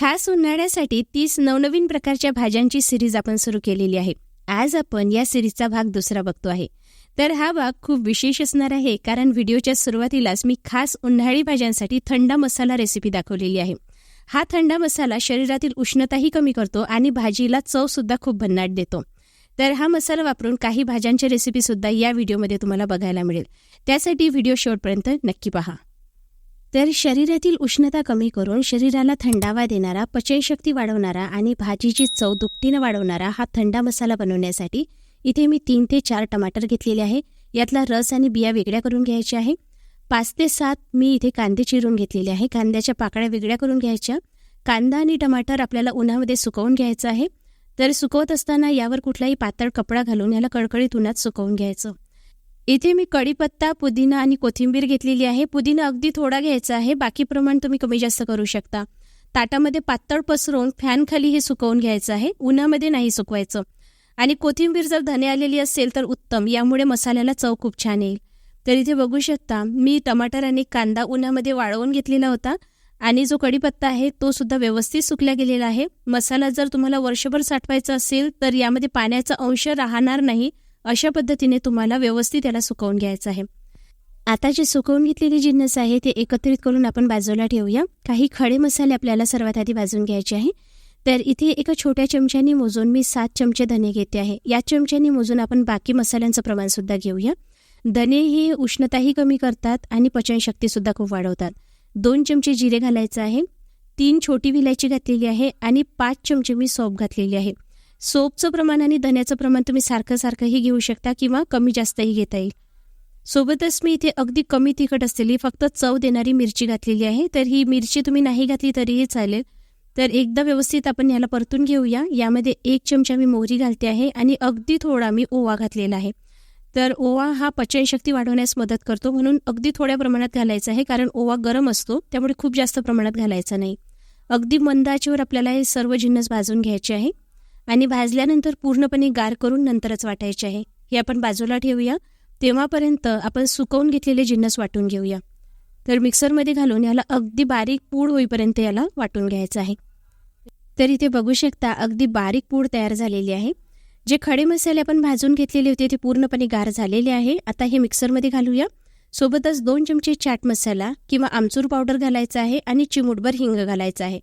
खास उन्हाळ्यासाठी तीस नवनवीन प्रकारच्या भाज्यांची सिरीज आपण सुरू केलेली आहे. आज आपण या सिरीजचा भाग दुसरा बघतो आहे. तर हा भाग खूप विशेष असणार आहे कारण व्हिडिओच्या सुरुवातीलाच मी खास उन्हाळी भाज्यांसाठी थंड मसाला रेसिपी दाखवलेली आहे. हा थंड मसाला शरीरातील उष्णताही कमी करतो आणि भाजीला चवसुद्धा खूप भन्नाट देतो. तर हा मसाला वापरून काही भाज्यांची रेसिपीसुद्धा या व्हिडिओमध्ये तुम्हाला बघायला मिळेल. त्यासाठी व्हिडिओ शेवटपर्यंत नक्की पहा. तर शरीरातील उष्णता कमी करून शरीराला थंडावा देणारा पचनशक्ती वाढवणारा आणि भाजीची चव दुपटीनं वाढवणारा हा थंडा मसाला बनवण्यासाठी इथे मी तीन ते चार टमाटर घेतलेले आहे. यातला रस आणि बिया वेगळ्या करून घ्यायच्या आहे. पाच ते सात मी इथे कांदे चिरून घेतलेले आहे. कांद्याच्या पाकळ्या वेगळ्या करून घ्यायच्या. कांदा आणि टमाटर आपल्याला उन्हामध्ये सुकवून घ्यायचं आहे. तर सुकवत असताना यावर कुठलाही पातळ कपडा घालून याला कडकडीत उन्हात सुकवून घ्यायचं. इथे मी कढीपत्ता पुदिना आणि कोथिंबीर घेतलेली आहे. पुदिना अगदी थोडा घ्यायचा आहे. बाकी प्रमाण तुम्ही कमी जास्त करू शकता. ताटामध्ये पातळ पसरून फॅनखाली हे सुकवून घ्यायचं आहे. उन्हामध्ये नाही सुकवायचं. आणि कोथिंबीर जर धने आलेली असेल तर उत्तम. यामुळे मसाल्याला चव खूप छान येईल. तर इथे बघू शकता मी टमाटर आणि कांदा उन्हामध्ये वाळवून घेतलेला होता. आणि जो कढीपत्ता आहे तो सुद्धा व्यवस्थित सुकला गेलेला आहे. मसाला जर तुम्हाला वर्षभर साठवायचा असेल तर यामध्ये पाण्याचा अंश राहणार नाही. अशा पद्धतीने तुम्हाला व्यवस्थित याला सुकवून घ्यायचं आहे. आता जे सुकवून घेतलेले जिन्नस आहे ते एकत्रित करून आपण बाजूला ठेवूया. काही खडे मसाले आपल्याला सर्वात आधी भाजून घ्यायचे आहे. तर इथे एका छोट्या चमच्याने मोजून मी सात चमचे धने घेते आहे. या चमच्याने मोजून आपण बाकी मसाल्यांचं प्रमाणसुद्धा घेऊया. धने हे उष्णताही कमी करतात आणि पचनशक्तीसुद्धा खूप वाढवतात. दोन चमचे जिरे घालायचं आहे. तीन छोटी विलायची घातलेली आहे आणि पाच चमचे मी सोप घातलेली आहे. सोपचं प्रमाण आणि धन्याचं प्रमाण तुम्ही सारखं सारखंही घेऊ शकता किंवा कमी जास्तही घेता येईल. सोबतच मी इथे अगदी कमी तिखट असलेली फक्त चव देणारी मिरची घातलेली आहे. तर ही मिरची तुम्ही नाही घातली तरीही चालेल. तर एकदा व्यवस्थित आपण याला परतून घेऊया. यामध्ये एक चमचा मी मोहरी घालते आहे आणि अगदी थोडा मी ओवा घातलेला आहे. तर ओवा हा पचनशक्ती वाढवण्यास मदत करतो म्हणून अगदी थोड्या प्रमाणात घालायचा आहे कारण ओवा गरम असतो त्यामुळे खूप जास्त प्रमाणात घालायचा नाही. अगदी मंदाचीवर आपल्याला हे सर्व जिन्नस भाजून घ्यायचे आहे. आणि भाजल्यानंतर पूर्णपणे गार करून नंतरच वाटायचे आहे. हे आपण बाजूला ठेवूया. तेव्हापर्यंत आपण सुकवून घेतलेले जिन्नस वाटून घेऊया. तर मिक्सरमध्ये घालून याला अगदी बारीक पूड होईपर्यंत याला वाटून घ्यायचं आहे. तर इथे बघू शकता अगदी बारीक पूड तयार झालेली आहे. जे खडे मसाले आपण भाजून घेतलेले होते ते पूर्णपणे गार झालेले आहे. आता हे मिक्सरमध्ये घालूया. सोबतच दोन चमचे चाट मसाला किंवा आमचूर पावडर घालायचा आहे आणि चिमूटभर हिंग घालायचा आहे.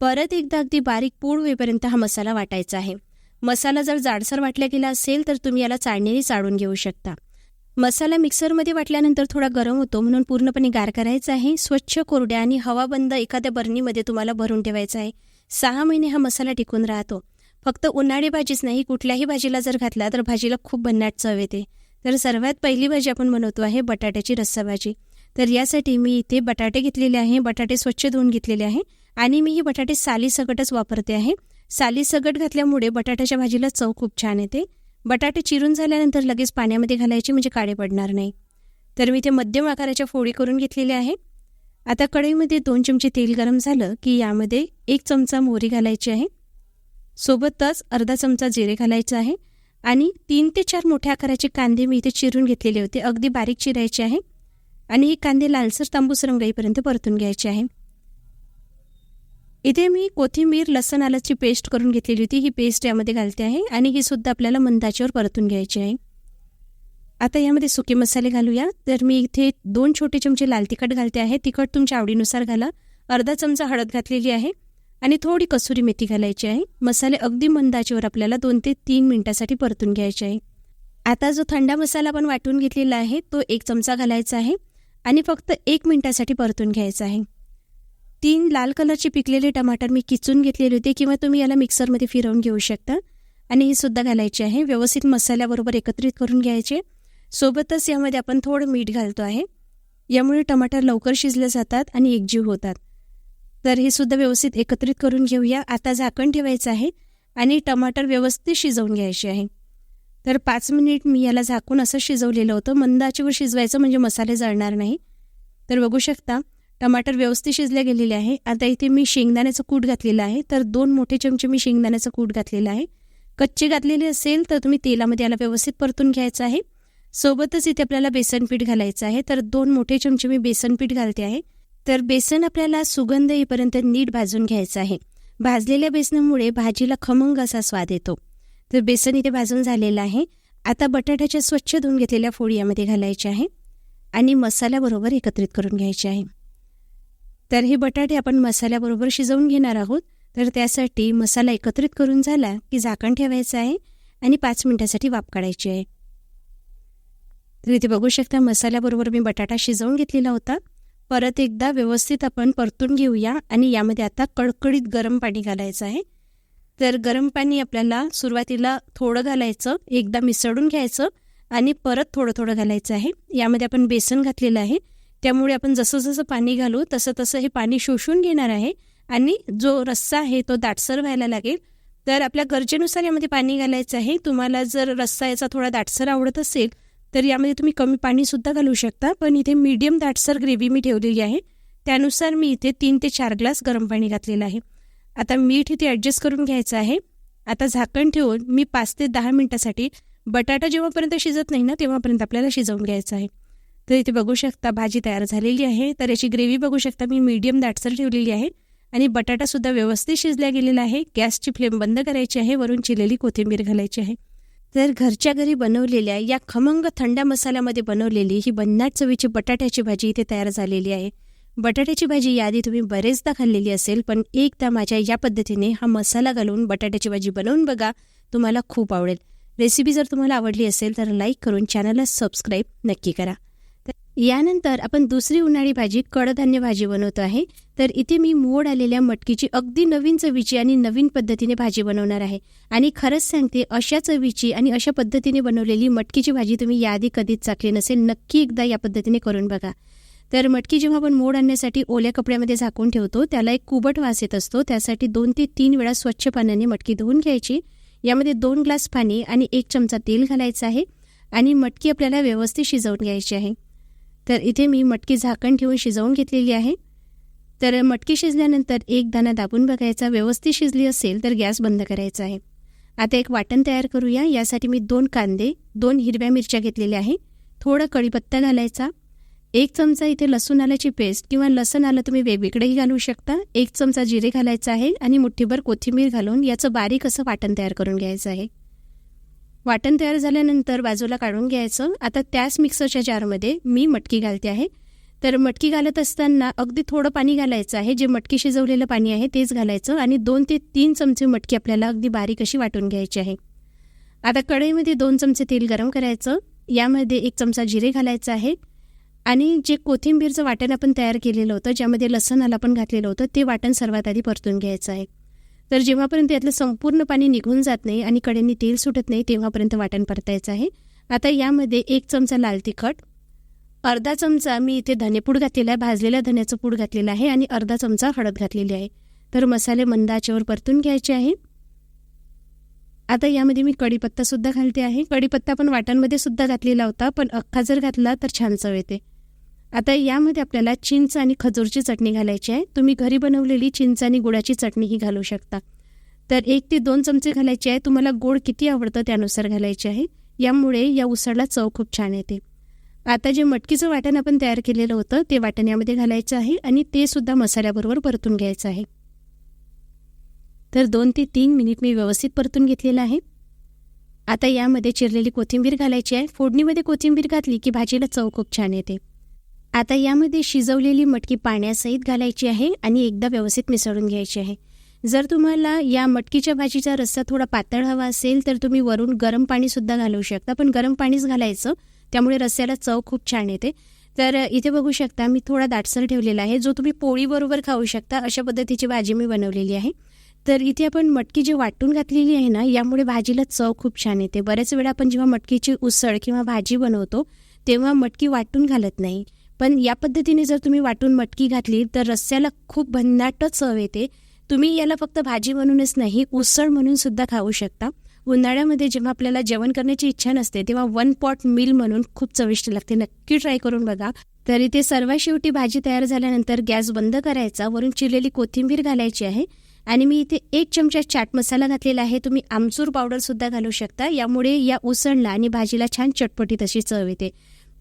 परत एकदा अगदी बारीक पूड होईपर्यंत हा मसाला वाटायचा आहे. मसाला जर जाडसर वाटला गेला असेल तर तुम्ही याला चाळणीने चाळून घेऊ शकता. मसाला मिक्सरमध्ये वाटल्यानंतर थोडा गरम होतो म्हणून पूर्णपणे गार करायचा आहे. स्वच्छ कोरड्या आणि हवाबंद एखाद्या बर्नीमध्ये तुम्हाला भरून ठेवायचा आहे. सहा महिने हा मसाला टिकून राहतो. फक्त उन्हाळी भाजीच नाही कुठल्याही भाजीला जर घातला तर भाजीला खूप भन्नाट चव येते. तर सर्वात पहिली भाजी आपण बनवतो आहे बटाट्याची रस्सा भाजी तर यासाठी मी इथे बटाटे घेतलेले आहे बटाटे स्वच्छ धुवून घेतलेले आहे. आणि मी ही बटाटे सालीसकटच वापरते आहे. सालीसकट घातल्यामुळे बटाट्याच्या भाजीला चव खूप छान येते. बटाटे चिरून झाल्यानंतर लगेच पाण्यामध्ये घालायचे म्हणजे काळे पडणार नाही. तर मी ते मध्यम आकाराच्या फोडी करून घेतलेल्या आहे. आता कढईमध्ये दोन चमचे तेल गरम झालं की यामध्ये एक चमचा मोहरी घालायची आहे. सोबतच अर्धा चमचा जिरे घालायचं आहे. आणि तीन ते चार मोठ्या आकाराचे कांदे मी इथे चिरून घेतलेले होते. अगदी बारीक चिरायचे आहे. आणि हे कांदे लालसर तांबूस रंगाईपर्यंत परतून घ्यायचे आहे. इथे मी कोथिंबीर लसण आल्याची पेस्ट करून घेतलेली होती. ही पेस्ट यामध्ये घालते आहे आणि ही सुद्धा आपल्याला मंदाच्यावर परतून घ्यायची आहे. आता यामध्ये सुके मसाले घालूया. तर मी इथे दोन छोटे चमचे लाल तिखट घालते आहे. तिखट तुमच्या आवडीनुसार घाला. अर्धा चमचा हळद घातलेली आहे आणि थोडी कसुरी मेथी घालायची आहे. मसाले अगदी मंदाचेवर आपल्याला दोन ते तीन मिनिटासाठी परतून घ्यायचे आहे. आता जो थंडा मसाला आपण वाटून घेतलेला आहे तो एक चमचा घालायचा आहे आणि फक्त एक मिनिटासाठी परतून घ्यायचा आहे. तीन लाल कलरचे पिकलेले टमाटर मी किचून घेतलेले होते किंवा तुम्ही याला मिक्सरमध्ये फिरवून घेऊ शकता. आणि हे सुद्धा घालायचे आहे. व्यवस्थित मसाल्याबरोबर एकत्रित करून घ्यायचे. सोबतच यामध्ये आपण थोडं मीठ घालतो आहे. यामुळे टमाटर लवकर शिजले जातात आणि एकजीव होतात. तर हे सुद्धा व्यवस्थित एकत्रित करून घेऊया. आता झाकण ठेवायचं आहे आणि टमाटर व्यवस्थित शिजवून घ्यायचे आहे. तर पाच मिनिट मी याला झाकून असं शिजवलेलं होतं. मंदाचीवर शिजवायचं म्हणजे मसाले जळणार नाही. तर बघू शकता टमाटर व्यवस्थित शिजले गेलेले आहे. आता इथे मी शेंगदाण्याचं कूट घातलेलं आहे. तर दोन मोठे चमचे मी शेंगदाण्याचं कूट घातलेलं आहे. कच्चे घातलेले असेल तर तुम्ही तेलामध्ये याला व्यवस्थित परतून घ्यायचं आहे. सोबतच इथे आपल्याला बेसन पीठ घालायचं आहे. तर दोन मोठे चमचे मी बेसन पीठ घालते आहे. तर बेसन आपल्याला सुगंध येईपर्यंत नीट भाजून घ्यायचं आहे. भाजलेल्या बेसनामुळे भाजीला खमंग असा स्वाद येतो. तर बेसन इथे भाजून झालेलं आहे. आता बटाट्याच्या स्वच्छ धुवून घेतलेल्या फोडी यामध्ये घालायच्या आहे. आणि मसाल्याबरोबर एकत्रित करून घ्यायचे आहे. तर हे बटाटे आपण मसाल्याबरोबर शिजवून घेणार आहोत. तर त्यासाठी मसाला एकत्रित करून झाला की झाकण ठेवायचं आहे आणि पाच मिनटासाठी वाफ काढायची आहे. तर इथे बघू शकता मसाल्याबरोबर मी बटाटा शिजवून घेतलेला होता. परत एकदा व्यवस्थित आपण परतून घेऊया आणि यामध्ये आता कडकडीत गरम पाणी घालायचं आहे. तर गरम पाणी आपल्याला सुरुवातीला थोडं घालायचं एकदा मिसळून घ्यायचं आणि परत थोडं थोडं घालायचं आहे. यामध्ये आपण बेसन घातलेलं आहे. त्यामुळे आपण जसं जसं पाणी घालू तसं तसं हे पाणी शोषून घेणार आहे आणि जो रस्सा आहे तो दाटसर व्हायला लागेल. तर आपल्या गरजेनुसार यामध्ये पाणी घालायचं आहे. तुम्हाला जर रस्सा याचा थोडा दाटसर आवडत असेल तर यामध्ये तुम्ही कमी पाणीसुद्धा घालू शकता. पण इथे मीडियम दाटसर ग्रेव्ही मी ठेवलेली आहे. त्यानुसार मी इथे तीन ते चार ग्लास गरम पाणी घातलेलं आहे. आता मीठ इथे ॲडजस्ट करून घ्यायचं आहे. आता झाकण ठेवून मी पाच ते दहा मिनटासाठी बटाटा जेव्हापर्यंत शिजत नाही ना तेव्हापर्यंत आपल्याला शिजवून घ्यायचं आहे. तर इथे बघू शकता भाजी तयार झालेली आहे. तर याची ग्रेव्ही बघू शकता मी मीडियम दाटसर ठेवलेली आहे. आणि बटाटासुद्धा व्यवस्थित शिजल्या गेलेला आहे. गॅसची फ्लेम बंद करायची आहे. वरून चिरलेली कोथिंबीर घालायची आहे. तर घरच्या घरी बनवलेल्या या खमंग थंड मसाल्यामध्ये बनवलेली ही बन्नाट चवीची बटाट्याची भाजी इथे तयार झालेली आहे. बटाट्याची भाजी यादी तुम्ही बरेचदा खाल्लेली असेल पण एकदा माझ्या या पद्धतीने हा मसाला घालून बटाट्याची भाजी बनवून बघा. तुम्हाला खूप आवडेल. रेसिपी जर तुम्हाला आवडली असेल तर लाईक करून चॅनलला सबस्क्राईब नक्की करा. यानंतर आपण दुसरी उन्हाळी भाजी कडधान्य भाजी बनवतो आहे. तर इथे मी मोड आलेल्या मटकीची अगदी नवीन चवीची आणि नवीन पद्धतीने भाजी बनवणार आहे. आणि खरंच सांगते अशा चवीची आणि अशा पद्धतीने बनवलेली मटकीची भाजी तुम्ही याआधी कधीच चाकली नसेल नक्की एकदा या पद्धतीने करून बघा. तर मटकी जेव्हा आपण मोड आणण्यासाठी ओल्या कपड्यामध्ये झाकून ठेवतो त्याला एक कुबट वास येत असतो. त्यासाठी दोन ते तीन वेळा स्वच्छ पाण्याने मटकी धुवून घ्यायची. यामध्ये दोन ग्लास पाणी आणि एक चमचा तेल घालायचं आहे. आणि मटकी आपल्याला व्यवस्थित शिजवून घ्यायची आहे. तर इथे मी मटकी झाकण ठेवून शिजवून घेतलेली आहे. तर मटकी शिजल्यानंतर एक दाणा दाबून बघायचा व्यवस्थित शिजली असेल तर गॅस बंद करायचा आहे. आता एक वाटण तयार करूया. यासाठी मी दोन कांदे दोन हिरव्या मिरच्या घेतलेल्या आहे. थोडं कढीपत्ता घालायचा. एक चमचा इथे लसूण आल्याची पेस्ट किंवा लसण आलं तुम्ही वेगवेगळेही घालू शकता. एक चमचा जिरे घालायचा आहे आणि मुठ्ठीभर कोथिंबीर घालून याचं बारीक असं वाटण तयार करून घ्यायचं आहे. वाटण तयार झाल्यानंतर बाजूला काढून घ्यायचं. आता त्याच मिक्सरच्या जारमध्ये मी मटकी घालते आहे. तर मटकी घालत असताना अगदी थोडं पाणी घालायचं आहे. जे मटकी शिजवलेलं पाणी आहे तेच घालायचं आणि दोन ते तीन चमचे मटकी आपल्याला अगदी बारीक अशी वाटून घ्यायची आहे. आता कढईमध्ये दोन चमचे तेल गरम करायचं. यामध्ये एक चमचा जिरे घालायचं आहे. आणि जे कोथिंबीरचं वाटण आपण तयार केलेलं होतं ज्यामध्ये लसणाला पण घातलेलं होतं ते वाटण सर्वात आधी परतून घ्यायचं आहे. तर जेव्हापर्यंत यातलं संपूर्ण पाणी निघून जात नाही आणि कडेने तेल सुटत नाही तेव्हापर्यंत वाटण परतायचं आहे. आता यामध्ये एक चमचा लाल तिखट अर्धा चमचा मी इथे धनेपूड घातलेला आहे भाजलेल्या धन्याचं पूड घातलेलं आहे आणि अर्धा चमचा हळद घातलेली आहे. तर मसाले मंद आचेवर परतून घ्यायचे आहे. आता यामध्ये मी कडीपत्ता सुद्धा घालते आहे. कढीपत्ता पण वाटांमध्ये सुद्धा घातलेला होता पण अख्खा जर घातला तर छान चव येते. आता यामध्ये आपल्याला चिंच आणि खजूरची चटणी घालायची आहे. तुम्ही घरी बनवलेली चिंच आणि गुळाची चटणीही घालू शकता. तर एक ते दोन चमचे घालायचे आहे. तुम्हाला गोड किती आवडतं त्यानुसार घालायचे आहे. यामुळे या उसळला चव खूप छान येते. आता जे मटकीचं वाटण आपण तयार केलेलं होतं ते वाटण यामध्ये घालायचं आहे आणि ते सुद्धा मसाल्याबरोबर परतून घ्यायचं आहे. तर दोन ते तीन मिनिट मी व्यवस्थित परतून घेतलेलं आहे. आता यामध्ये चिरलेली कोथिंबीर घालायची आहे. फोडणीमध्ये कोथिंबीर घातली की भाजीला चव खूप छान येते. आता यामध्ये शिजवलेली मटकी पाण्यासहित घालायची आहे आणि एकदा व्यवस्थित मिसळून घ्यायची आहे. जर तुम्हाला या मटकीच्या भाजीचा रस्सा थोडा पातळ हवा असेल तर तुम्ही वरून गरम पाणीसुद्धा घालू शकता. पण गरम पाणीच घालायचं त्यामुळे रस्स्याला चव खूप छान येते. तर इथे बघू शकता मी थोडा दाटसर ठेवलेला आहे. जो तुम्ही पोळीबरोबर खाऊ शकता अशा पद्धतीची भाजी मी बनवलेली आहे. तर इथे आपण मटकी जी वाटून घातलेली आहे ना यामुळे भाजीला चव खूप छान येते. बऱ्याच वेळा आपण जेव्हा मटकीची उसळ किंवा भाजी बनवतो तेव्हा मटकी वाटून घालत नाही. पण या पद्धतीने जर तुम्ही वाटून मटकी घातली तर रस्स्याला खूप भन्नाट चव येते. तुम्ही याला फक्त भाजी म्हणूनच नाही उसळ म्हणून सुद्धा खाऊ शकता. उन्हाळ्यामध्ये जेव्हा आपल्याला जेवण करण्याची इच्छा नसते तेव्हा वन पॉट मिल म्हणून खूप चविष्ट लागते. नक्की ट्राय करून बघा. तर इथे सर्वात शेवटी भाजी तयार झाल्यानंतर गॅस बंद करायचा. वरून चिरलेली कोथिंबीर घालायची आहे. आणि मी इथे एक चमचा चाट मसाला घातलेला आहे. तुम्ही आमचूर पावडर सुद्धा घालू शकता. यामुळे या उसळला आणि भाजीला छान चटपटीत अशी चव येते.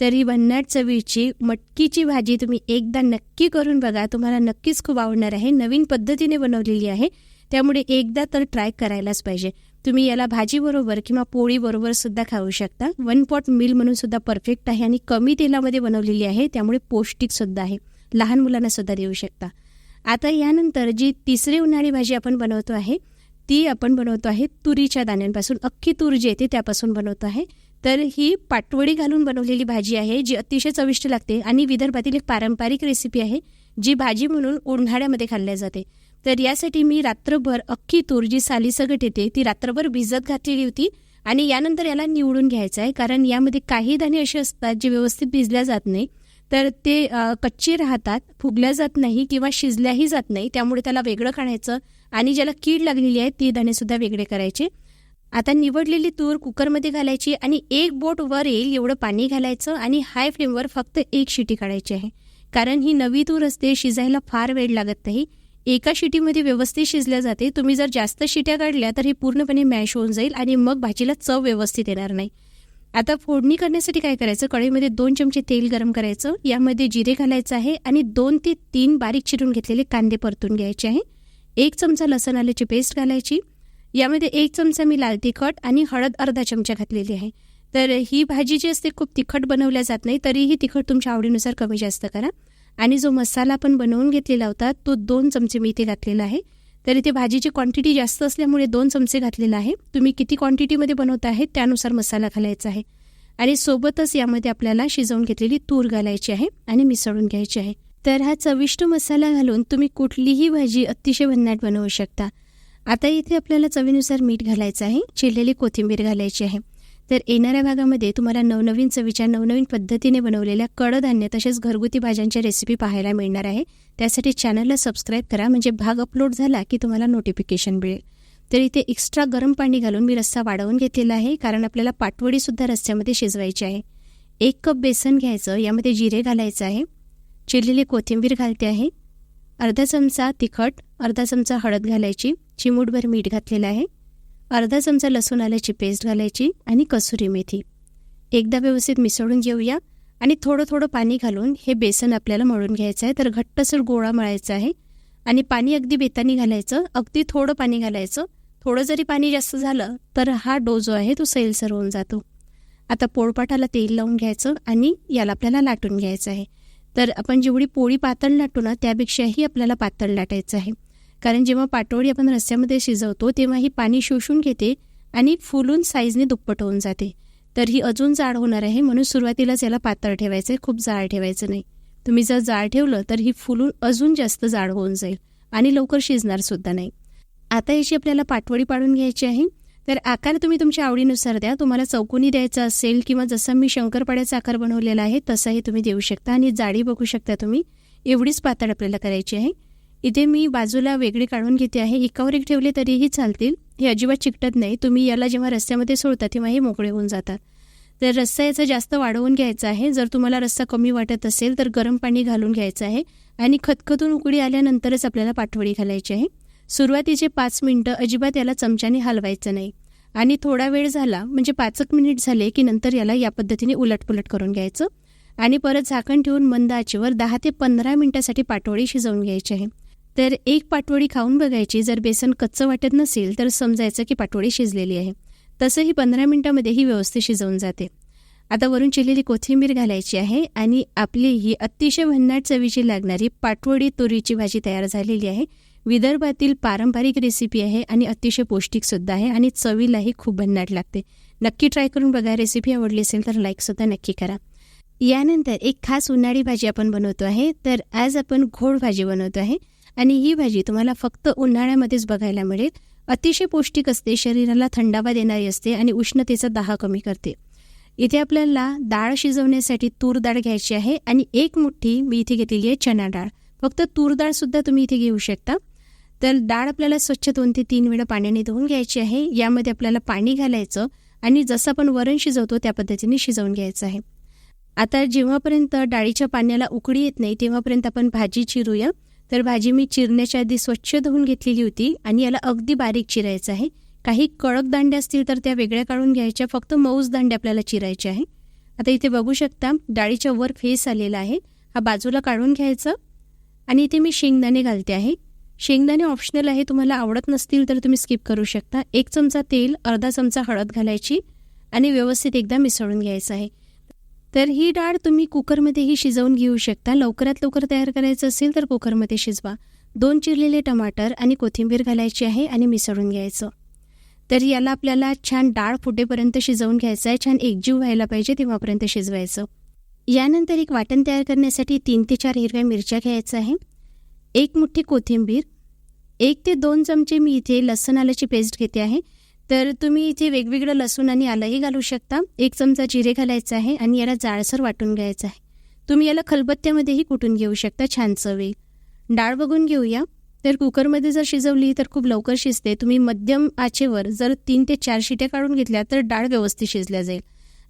तरी भन्नाट चवीची मटकीची भाजी तुम्ही एकदा नक्की करून बघा. तुम्हाला नक्कीच खूप आवडणार आहे. नवीन पद्धतीने बनवलेली आहे. त्यामुळे एकदा तर ट्राय करायलाच पाहिजे. तुम्ही याला भाजीबरोबर किंवा पोळीबरोबर सुद्धा खाऊ शकता. वन पॉट मिल म्हणून सुद्धा परफेक्ट आहे आणि कमी तेलामध्ये बनवलेली आहे. त्यामुळे पौष्टिक सुद्धा आहे. लहान मुलांना सुद्धा देऊ शकता. आता यानंतर जी तिसरी उन्हाळी भाजी आपण बनवतो आहे ती आपण बनवतो आहे तुरीच्या दाण्यांपासून. अख्खी तूर जी येते त्यापासून बनवतो आहे. तर ही पाटवडी घालून बनवलेली भाजी आहे जी अतिशय चविष्ट लागते आणि विदर्भातील एक पारंपरिक रेसिपी आहे जी भाजी म्हणून उन्हाळ्यामध्ये खाल्ल्या जाते. तर यासाठी मी रात्रभर अख्खी तूर जी सालीसगट येते ती रात्रभर भिजत घातलेली होती आणि यानंतर याला निवडून घ्यायचं आहे कारण यामध्ये काही दाणे असे असतात जे व्यवस्थित भिजल्या जात नाही. तर ते कच्चे राहतात फुगल्या जात नाही किंवा शिजल्याही जात नाही त्यामुळे त्याला वेगळं काढायचं आणि ज्याला कीड लागलेली आहे ती दाणेसुद्धा वेगळे करायचे. आता निवडलेली तूर कुकरमध्ये घालायची आणि एक बोट वर येईल एवढं पाणी घालायचं आणि हाय फ्लेमवर फक्त एक शिटी काढायची आहे. कारण ही नवी तूर असते शिजायला फार वेळ लागत नाही. एका शिटीमध्ये व्यवस्थित शिजल्या जाते. तुम्ही जर जास्त शिट्या काढल्या तर ही पूर्णपणे मॅश होऊन जाईल आणि मग भाजीला चव व्यवस्थित येणार नाही. आता फोडणी करण्यासाठी काय करायचं? कढईमध्ये दोन चमचे तेल गरम करायचं. यामध्ये जिरे घालायचं आहे आणि दोन ते तीन बारीक चिरून घेतलेले कांदे परतून घ्यायचे आहे. एक चमचा लसण आल्याची पेस्ट घालायची. यामध्ये एक चमचा मी लाल तिखट आणि हळद अर्धा चमचा घातलेली आहे. तर ही भाजी जी असते खूप तिखट बनवल्या जात नाही तरीही तिखट तुमच्या आवडीनुसार कमी जास्त करा. आणि जो मसाला आपण बनवून घेतलेला होता तो दोन चमचे मी इथे घातलेला आहे. तर इथे भाजीची क्वांटिटी जास्त असल्यामुळे दोन चमचे घातलेला आहे. तुम्ही किती क्वांटिटीमध्ये बनवत आहे त्यानुसार मसाला घालायचा आहे. आणि सोबतच यामध्ये आपल्याला शिजवून घेतलेली तूर घालायची आहे आणि मिसळून घ्यायची आहे. तर हा चविष्ट मसाला घालून तुम्ही कुठलीही भाजी अतिशय भन्नाट बनवू शकता. आता इथे आपल्याला चवीनुसार मीठ घालायचं आहे चिरलेली कोथिंबीर घालायची आहे. तर येणाऱ्या भागामध्ये तुम्हाला नवनवीन चवीच्या नवनवीन पद्धतीने बनवलेल्या कडधान्य तसेच घरगुती भाज्यांच्या रेसिपी पाहायला मिळणार आहे. त्यासाठी चॅनलला सबस्क्राईब करा म्हणजे भाग अपलोड झाला की तुम्हाला नोटिफिकेशन मिळेल. तर इथे एक्स्ट्रा गरम पाणी घालून मी रस्सा वाढवून घेतलेला आहे कारण आपल्याला पाटवडीसुद्धा रस्त्यामध्ये शिजवायची आहे. एक कप बेसन घ्यायचं यामध्ये जिरे घालायचं आहे. चिरलेली कोथिंबीर घालते आहे. अर्धा चमचा तिखट अर्धा चमचा हळद घालायची. चिमूटभर मीठ घातलेलं आहे. अर्धा चमचा लसूण आल्याची पेस्ट घालायची आणि कसुरी मेथी. एकदा व्यवस्थित मिसळून घेऊया आणि थोडं थोडं पाणी घालून हे बेसन आपल्याला मळून घ्यायचं आहे. तर घट्टसर गोळा मळायचा आहे आणि पाणी अगदी बेतानी घालायचं. अगदी थोडं पाणी घालायचं. थोडं जरी पाणी जास्त झालं तर हा डो जो आहे तो सैलसर होऊन जातो. आता पोळपाटाला तेल लावून घ्यायचं आणि याला आपल्याला लाटून घ्यायचं आहे. तर आपण जेवढी पोळी पातळ लाटू ना त्यापेक्षाही आपल्याला पातळ लाटायचं आहे. कारण जेव्हा पाटोळी आपण रस्त्यामध्ये शिजवतो तेव्हा ही पाणी शोषून घेते आणि फुलून साईजने दुप्पट होऊन जाते. तर ही अजून जाड होणार आहे म्हणून सुरुवातीलाच याला पातळ ठेवायचं आहे खूप जाड ठेवायचं नाही. तुम्ही जर जाड ठेवलं तर ही फुलून अजून जास्त जाड होऊन जाईल आणि लवकर शिजणार सुद्धा नाही. आता याची आपल्याला पाटवडी पाडून घ्यायची आहे. तर आकार तुम्ही तुमच्या आवडीनुसार द्या. तुम्हाला चौकोनी द्यायचा असेल किंवा जसं मी शंकरपाड्याचा आकार बनवलेला आहे तसाही तुम्ही देऊ शकता आणि जाडी बघू शकता तुम्ही. एवढीच पातळ आपल्याला करायची आहे. इथे मी बाजूला वेगळी काढून घेते आहे. एकावर एक ठेवले तरीही चालतील. हे अजिबात चिकटत नाही. तुम्ही याला जेव्हा रस्त्यामध्ये सोडता तेव्हा हे मोकळे होऊन जातात. तर रस्सा याचा जास्त वाढवून घ्यायचा आहे. जर तुम्हाला रस्सा कमी वाटत असेल तर गरम पाणी घालून घ्यायचं आहे आणि खतखतून उकळी आल्यानंतरच आपल्याला पाठवडी घालायची आहे. सुरुवातीचे पाच मिनटं अजिबात याला चमच्याने हलवायचं नाही. आणि थोडा वेळ झाला म्हणजे पाच एक मिनिट झाले की नंतर याला या पद्धतीने उलटपुलट करून घ्यायचं. आणि परत झाकण ठेवून मंद आचेवर दहा ते पंधरा मिनिटासाठी पाटवडी शिजवून घ्यायची आहे. तर एक पाटवडी खाऊन बघायची. जर बेसन कच्चं वाटत नसेल तर समजायचं की पाटवडी शिजलेली आहे. तसंही पंधरा मिनिटामध्ये ही व्यवस्थित शिजवून जाते. आता वरून चिरलेली कोथिंबीर घालायची आहे आणि आपली ही अतिशय भन्नाट चवीची लागणारी पाटवडी तुरीची भाजी तयार झालेली आहे. विदर्भातील पारंपरिक रेसिपी आहे आणि अतिशय पौष्टिकसुद्धा आहे आणि चवीलाही खूप भन्नाट लागते. नक्की ट्राय करून बघा. रेसिपी आवडली असेल तर लाईकसुद्धा नक्की करा. यानंतर एक खास उन्हाळी भाजी आपण बनवतो आहे. तर आज आपण घोड भाजी बनवतो आहे. आणि ही भाजी तुम्हाला फक्त उन्हाळ्यामध्येच बघायला मिळेल. अतिशय पौष्टिक असते शरीराला थंडावा देणारी असते आणि उष्णतेचा दाह कमी करते. इथे आपल्याला डाळ शिजवण्यासाठी तूर डाळ घ्यायची आहे आणि एक मुठ्ठी मी इथे घेतलेली आहे चणा डाळ. फक्त तूर डाळसुद्धा तुम्ही इथे घेऊ शकता. तर डाळ आपल्याला स्वच्छ दोन ते तीन वेळा पाण्याने धुवून घ्यायची आहे. यामध्ये आपल्याला पाणी घालायचं आणि जसं आपण वरण शिजवतो त्या पद्धतीने शिजवून घ्यायचं आहे. आता जेव्हापर्यंत डाळीच्या पाण्याला उकळी येत नाही तेव्हापर्यंत आपण भाजी चिरूया. तर भाजी मी चिरण्याच्या आधी स्वच्छ धुवून घेतलेली होती आणि याला अगदी बारीक चिरायचं आहे. काही कडक दांड्या असतील तर त्या वेगळ्या काढून घ्यायच्या. फक्त मऊज दांडे आपल्याला चिरायचे आहे. आता इथे बघू शकता डाळीच्या वर फेस आलेला आहे. हा बाजूला काढून घ्यायचं. आणि इथे मी शेंगदाणे घालते आहे. शेंगदाणे ऑप्शनल आहे. तुम्हाला आवडत नसतील तर तुम्ही स्किप करू शकता. एक चमचा तेल अर्धा चमचा हळद घालायची आणि व्यवस्थित एकदा मिसळून घ्यायचं आहे. तर ही डाळ तुम्ही कुकरमध्येही शिजवून घेऊ शकता. लवकरात लवकर तयार करायचं असेल तर कुकरमध्ये शिजवा. दोन चिरलेले टमाटर आणि कोथिंबीर घालायची आहे आणि मिसळून घ्यायचं. तर याला आपल्याला छान डाळ फुटेपर्यंत शिजवून घ्यायचं आहे. छान एकजीव व्हायला पाहिजे तेव्हापर्यंत शिजवायचं. यानंतर एक वाटण तयार करण्यासाठी तीन ते चार हिरव्या मिरच्या घ्यायचं आहे. एक मुठ्ठी कोथिंबीर एक ते दोन चमचे मी इथे लसण आल्याची पेस्ट घेते आहे. तर तुम्ही इथे वेगवेगळं लसूण आणि आलंही घालू शकता. एक चमचा जिरे घालायचं आहे आणि याला जाळसर वाटून घ्यायचं आहे. तुम्ही याला खलबत्त्यामध्येही कुटून घेऊ शकता छान चव येईल डाळ बघून घेऊया. तर कुकरमध्ये जर शिजवली तर खूप लवकर शिजते. तुम्ही मध्यम आचेवर जर तीन ते चार शिट्या काढून घेतल्या तर डाळ व्यवस्थित शिजल्या जाईल.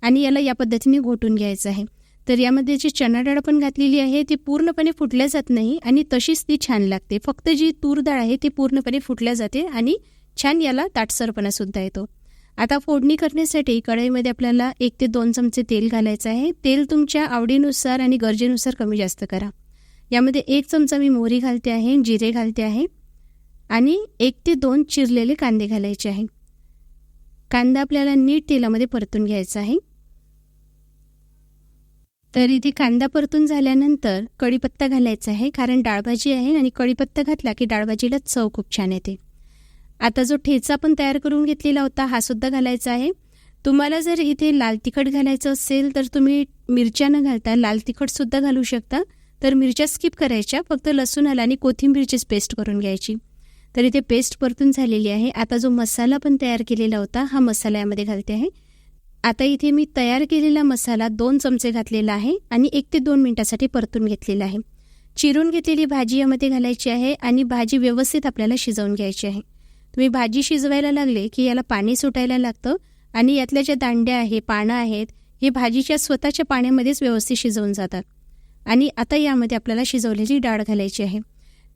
आणि याला या पद्धतीने घोटून घ्यायचं आहे. तर यामध्ये जी चणा डाळ पण घातलेली आहे ती पूर्णपणे फुटल्या जात नाही आणि तशीच ती छान लागते. फक्त जी तूर डाळ आहे ती पूर्णपणे फुटल्या जाते आणि छान याला ताटसरपणा सुद्धा येतो. आता फोडणी करण्यासाठी कढईमध्ये आपल्याला एक ते दोन चमचे तेल घालायचं आहे. तेल तुमच्या आवडीनुसार आणि गरजेनुसार कमी जास्त करा. यामध्ये एक चमचा मी मोहरी घालते आहे जिरे घालते आहे आणि एक ते दोन चिरलेले कांदे घालायचे आहे. कांदा आपल्याला नीट तेलामध्ये परतून घ्यायचा आहे. तर इथे कांदा परतून झाल्यानंतर कढीपत्ता घालायचा आहे कारण डाळभाजी आहे आणि कढीपत्ता घातला की डाळभाजीला चव खूप छान येते. आता जो ठेचा पण तयार करून घेतलेला होता हा सुद्धा घालायचा आहे. तुम्हाला जर इथे लाल तिखट घालायचं असेल तर तुम्ही मिरच्या न घालता लाल तिखटसुद्धा घालू शकता. तर मिरच्या स्किप करायच्या फक्त लसूण आला आणि कोथिंबीरचीच पेस्ट करून घ्यायची. तर इथे पेस्ट परतून झालेली आहे. आता जो मसाला पण तयार केलेला होता हा मसाला यामध्ये घालते आहे. आता इथे मी तयार केलेला मसाला दोन चमचे घातलेला आहे आणि एक ते दोन मिनटासाठी परतून घेतलेला आहे. चिरून घेतलेली भाजी यामध्ये घालायची आहे आणि भाजी व्यवस्थित आपल्याला शिजवून घ्यायची आहे. तुम्ही भाजी शिजवायला लागले की याला पाणी सुटायला लागतं आणि यातल्या ज्या दांड्या आहे पानं आहेत हे भाजीच्या स्वतःच्या पाण्यामध्येच व्यवस्थित शिजवून जातात. आणि आता यामध्ये आपल्याला शिजवलेली डाळ घालायची आहे.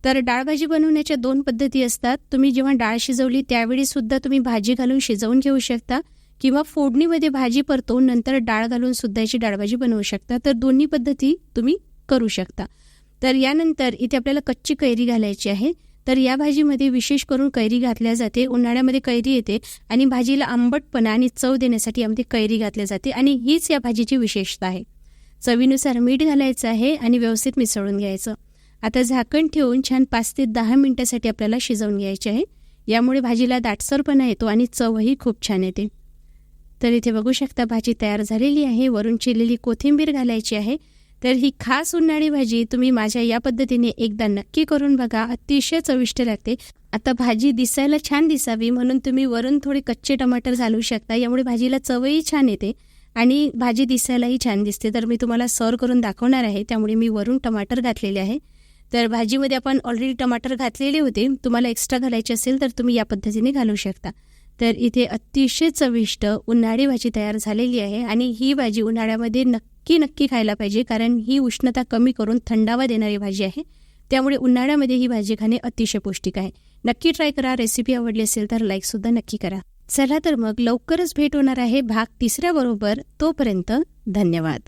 तर डाळ भाजी बनवण्याच्या दोन पद्धती असतात. तुम्ही जेव्हा डाळ शिजवली त्यावेळी सुद्धा तुम्ही भाजी घालून शिजवून घेऊ शकता किंवा फोडणीमध्ये भाजी परतवून नंतर डाळ घालून सुद्धा याची डाळभाजी बनवू शकता. तर दोन्ही पद्धती तुम्ही करू शकता. तर यानंतर इथे आपल्याला कच्ची कैरी घालायची आहे. तर या भाजीमध्ये विशेष करून कैरी घातल्या जाते. उन्हाळ्यामध्ये कैरी येते आणि भाजीला आंबटपणा आणि चव देण्यासाठी यामध्ये कैरी घातल्या जाते आणि हीच या भाजीची विशेषता आहे. चवीनुसार मीठ घालायचं आहे आणि व्यवस्थित मिसळून घ्यायचं. आता झाकण ठेवून छान पाच ते दहा मिनटासाठी आपल्याला शिजवून घ्यायचे आहे. यामुळे भाजीला दाटसरपणा येतो आणि चवही खूप छान येते. तर इथे बघू शकता भाजी तयार झालेली आहे. वरून चिरलेली कोथिंबीर घालायची आहे. तर ही खास उन्हाळी भाजी तुम्ही माझ्या या पद्धतीने एकदा नक्की करून बघा. अतिशय चविष्ट लागते. आता भाजी दिसायला छान दिसावी म्हणून तुम्ही वरून थोडे कच्चे टमाटर घालू शकता. यामुळे भाजीला चवही छान येते आणि भाजी दिसायलाही छान दिसते. तर मी तुम्हाला सर्व करून दाखवणार आहे. त्यामुळे मी वरून टमाटर घातलेले आहे. तर भाजीमध्ये आपण ऑलरेडी टमाटर घातलेले होते. तुम्हाला एक्स्ट्रा घालायचे असेल तर तुम्ही या पद्धतीने घालू शकता. तर इथे अतिशय चविष्ट उन्हाळी भाजी तयार झालेली आहे आणि ही भाजी उन्हाळ्यामध्ये नक्की नक्की खायला पाहिजे कारण ही उष्णता कमी करून थंडावा देणारी भाजी आहे. त्यामुळे उन्हाळ्यामध्ये ही भाजी खाणे अतिशय पौष्टिक आहे. नक्की ट्राय करा रेसिपी आवडली असेल तर लाईकसुद्धा नक्की करा. चला तर मग लवकरच भेट होणार आहे भाग तिसऱ्याबरोबर. तोपर्यंत धन्यवाद.